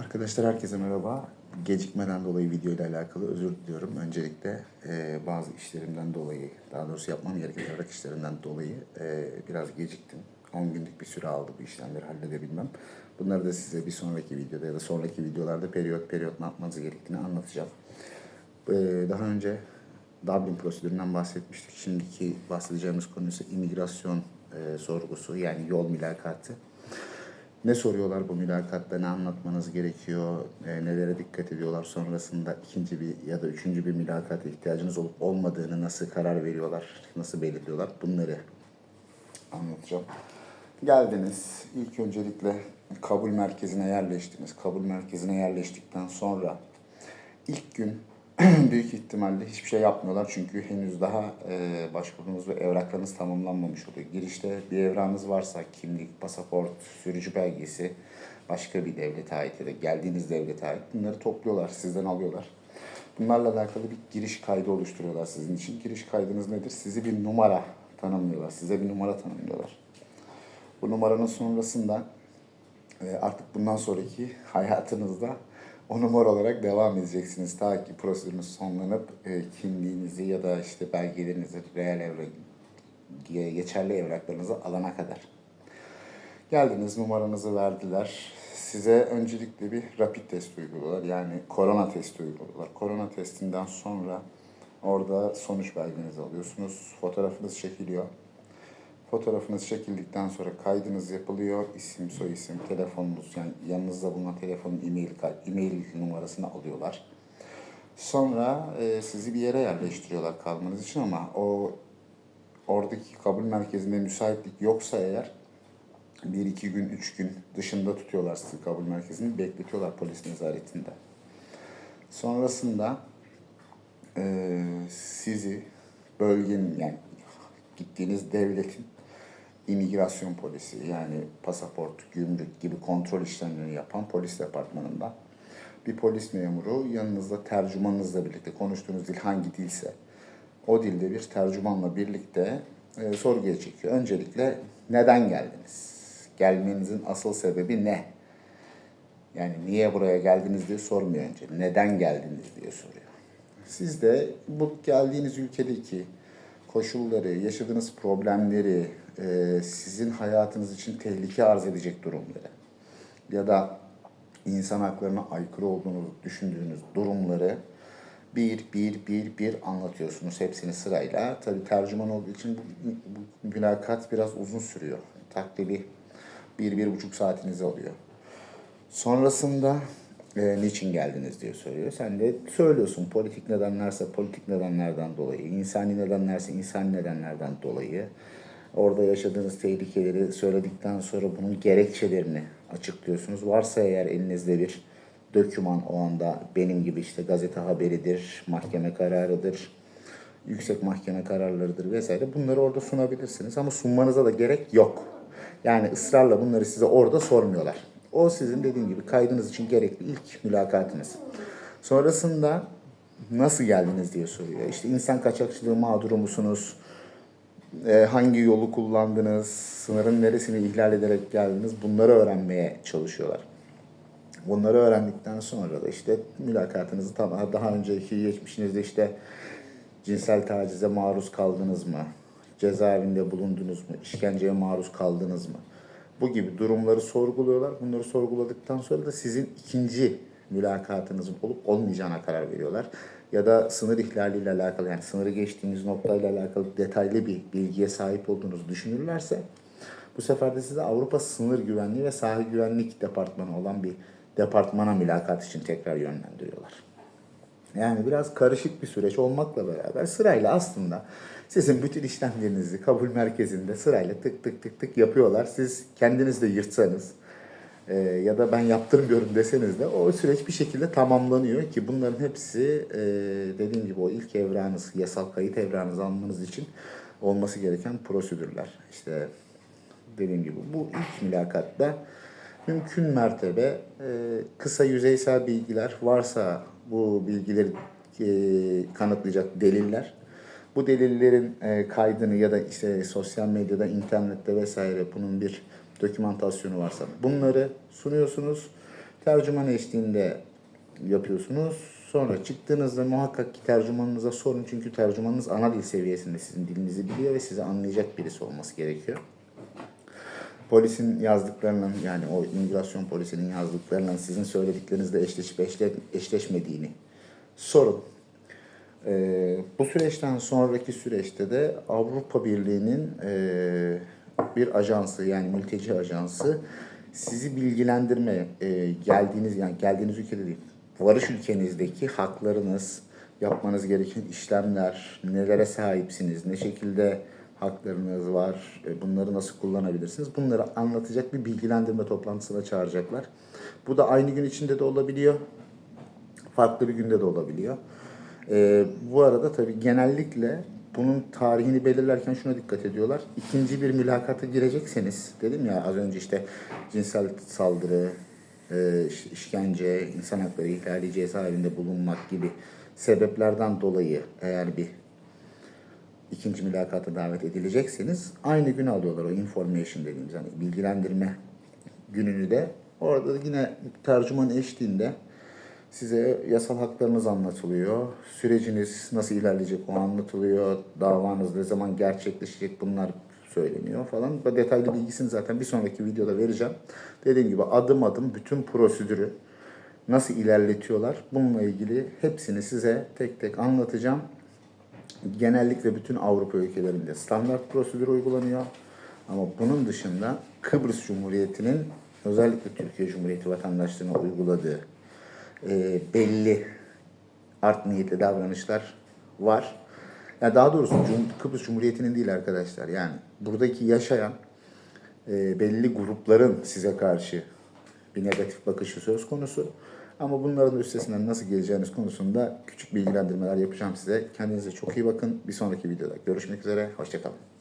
Arkadaşlar herkese merhaba. Gecikmeden dolayı video ile alakalı özür diliyorum. Öncelikle e, bazı işlerimden dolayı, daha doğrusu yapmam gereken evrak işlerinden dolayı e, biraz geciktim. 10 günlük bir süre aldı bu işlemleri halledebilmem. Bunları da size bir sonraki videoda ya da sonraki videolarda periyot periyot ne yapmanız gerektiğini anlatacağım. E, daha önce Dublin prosedüründen bahsetmiştik. Şimdiki bahsedeceğimiz konu ise imigrasyon e, sorgusu yani yol mülakatı. Ne soruyorlar bu mülakatta, ne anlatmanız gerekiyor, e, nelere dikkat ediyorlar sonrasında? İkinci bir ya da üçüncü bir mülakata ihtiyacınız olup olmadığını nasıl karar veriyorlar, nasıl belirliyorlar? Bunları anlatacağım. Geldiniz, ilk öncelikle kabul merkezine yerleştiniz. Kabul merkezine yerleştikten sonra ilk gün büyük ihtimalle hiçbir şey yapmıyorlar çünkü henüz daha e, başvurunuz ve evraklarınız tamamlanmamış oluyor. Girişte bir evrağınız varsa kimlik, pasaport, sürücü belgesi, başka bir devlete ait ya da geldiğiniz devlete ait bunları topluyorlar, sizden alıyorlar. Bunlarla alakalı bir giriş kaydı oluşturuyorlar sizin için. Giriş kaydınız nedir? Sizi bir numara tanımlıyorlar, size bir numara tanımlıyorlar. Bu numaranın sonrasında e, artık bundan sonraki hayatınızda o numara olarak devam edeceksiniz. Ta ki prosedürünüz sonlanıp e, kimliğinizi ya da işte belgelerinizi, reel evrak, ge- geçerli evraklarınızı alana kadar. Geldiniz, numaranızı verdiler. Size öncelikle bir rapid test uyguluyorlar. Yani korona testi uyguluyorlar. Korona testinden sonra orada sonuç belgenizi alıyorsunuz. Fotoğrafınız çekiliyor. Fotoğrafınız çekildikten sonra kaydınız yapılıyor. İsim, soy isim, telefonunuz yani yanınızda bulunan telefonun e-mail, e-mail numarasını alıyorlar. Sonra e, sizi bir yere yerleştiriyorlar kalmanız için ama o oradaki kabul merkezinde müsaitlik yoksa eğer bir iki gün, üç gün dışında tutuyorlar sizi kabul merkezini, bekletiyorlar polis nezaretinde. Sonrasında e, sizi bölgenin yani gittiğiniz devletin imigrasyon polisi yani pasaport, gümrük gibi kontrol işlemlerini yapan polis departmanından bir polis memuru yanınızda tercümanınızla birlikte konuştuğunuz dil hangi dilse o dilde bir tercümanla birlikte e, sorguya çekiyor. Öncelikle neden geldiniz? Gelmenizin asıl sebebi ne? Yani niye buraya geldiniz diye sormuyor önce. Neden geldiniz diye soruyor. Siz de bu geldiğiniz ülkedeki koşulları, yaşadığınız problemleri, e, sizin hayatınız için tehlike arz edecek durumları ya da insan haklarına aykırı olduğunu düşündüğünüz durumları bir bir bir bir anlatıyorsunuz hepsini sırayla. Tabi tercüman olduğu için bu, bu mülakat biraz uzun sürüyor. Takribi bir, bir buçuk saatinizi alıyor. Sonrasında e, niçin geldiniz diye soruyor. Sen de söylüyorsun politik nedenlerse politik nedenlerden dolayı, insani nedenlerse insani nedenlerden dolayı. Orada yaşadığınız tehlikeleri söyledikten sonra bunun gerekçelerini açıklıyorsunuz. Varsa eğer elinizde bir döküman o anda benim gibi işte gazete haberidir, mahkeme kararıdır, yüksek mahkeme kararlarıdır vesaire bunları orada sunabilirsiniz ama sunmanıza da gerek yok. Yani ısrarla bunları size orada sormuyorlar. O sizin dediğim gibi kaydınız için gerekli ilk mülakatınız. Sonrasında nasıl geldiniz diye soruyor. İşte insan kaçakçılığı mağduru musunuz? Ee, hangi yolu kullandınız? Sınırın neresini ihlal ederek geldiniz? Bunları öğrenmeye çalışıyorlar. Bunları öğrendikten sonra da işte mülakatınızı tamam daha önceki geçmişinizde işte cinsel tacize maruz kaldınız mı? Cezaevinde bulundunuz mu? İşkenceye maruz kaldınız mı? Bu gibi durumları sorguluyorlar. Bunları sorguladıktan sonra da sizin ikinci mülakatınızın olup olmayacağına karar veriyorlar. Ya da sınır ihlaliyle alakalı yani sınırı geçtiğiniz noktayla alakalı detaylı bir bilgiye sahip olduğunuzu düşünürlerse bu sefer de size Avrupa Sınır Güvenliği ve Sahil Güvenlik Departmanı olan bir departmana mülakat için tekrar yönlendiriyorlar. Yani biraz karışık bir süreç olmakla beraber sırayla aslında sizin bütün işlemlerinizi kabul merkezinde sırayla tık tık tık tık yapıyorlar. Siz kendiniz de yırtsanız e, ya da ben yaptırmıyorum deseniz de o süreç bir şekilde tamamlanıyor ki bunların hepsi e, dediğim gibi o ilk evrağınız, yasal kayıt evrağınızı almanız için olması gereken prosedürler. İşte dediğim gibi bu ilk mülakatta mümkün mertebe e, kısa yüzeysel bilgiler varsa bu bilgileri e, kanıtlayacak deliller. Bu delillerin e, kaydını ya da işte sosyal medyada, internette vesaire bunun bir dokümantasyonu varsa bunları sunuyorsunuz. Tercüman eşliğinde yapıyorsunuz. Sonra çıktığınızda muhakkak ki tercümanınıza sorun. Çünkü tercümanınız ana dil seviyesinde sizin dilinizi biliyor ve sizi anlayacak birisi olması gerekiyor. Polisin yazdıklarının yani o imigrasyon polisinin yazdıklarının sizin söylediklerinizle eşleşip eşle, eşleşmediğini sorun. Ee, bu süreçten sonraki süreçte de Avrupa Birliği'nin e, bir ajansı yani mülteci ajansı sizi bilgilendirme e, geldiğiniz yani geldiğiniz ülkede değil varış ülkenizdeki haklarınız, yapmanız gereken işlemler, nelere sahipsiniz, ne şekilde haklarınız var, e, bunları nasıl kullanabilirsiniz bunları anlatacak bir bilgilendirme toplantısına çağıracaklar. Bu da aynı gün içinde de olabiliyor, farklı bir günde de olabiliyor. Ee, bu arada tabii genellikle bunun tarihini belirlerken şuna dikkat ediyorlar. İkinci bir mülakata girecekseniz, dedim ya az önce işte cinsel saldırı, e, iş- işkence, insan hakları ihlali cezaevinde bulunmak gibi sebeplerden dolayı eğer bir ikinci mülakata davet edilecekseniz aynı gün alıyorlar o information dediğimiz hani bilgilendirme gününü de. Orada da yine tercüman eşliğinde size yasal haklarınız anlatılıyor. Süreciniz nasıl ilerleyecek o anlatılıyor. Davanız ne zaman gerçekleşecek bunlar söyleniyor falan. Bu detaylı bilgisini zaten bir sonraki videoda vereceğim. Dediğim gibi adım adım bütün prosedürü nasıl ilerletiyorlar bununla ilgili hepsini size tek tek anlatacağım. Genellikle bütün Avrupa ülkelerinde standart prosedür uygulanıyor. Ama bunun dışında Kıbrıs Cumhuriyeti'nin özellikle Türkiye Cumhuriyeti vatandaşlarına uyguladığı e, belli art niyetli davranışlar var. Ya daha doğrusu Cum- Kıbrıs Cumhuriyeti'nin değil arkadaşlar. Yani buradaki yaşayan e, belli grupların size karşı bir negatif bakışı söz konusu. Ama bunların üstesinden nasıl geleceğiniz konusunda küçük bilgilendirmeler yapacağım size. Kendinize çok iyi bakın. Bir sonraki videoda görüşmek üzere. Hoşçakalın.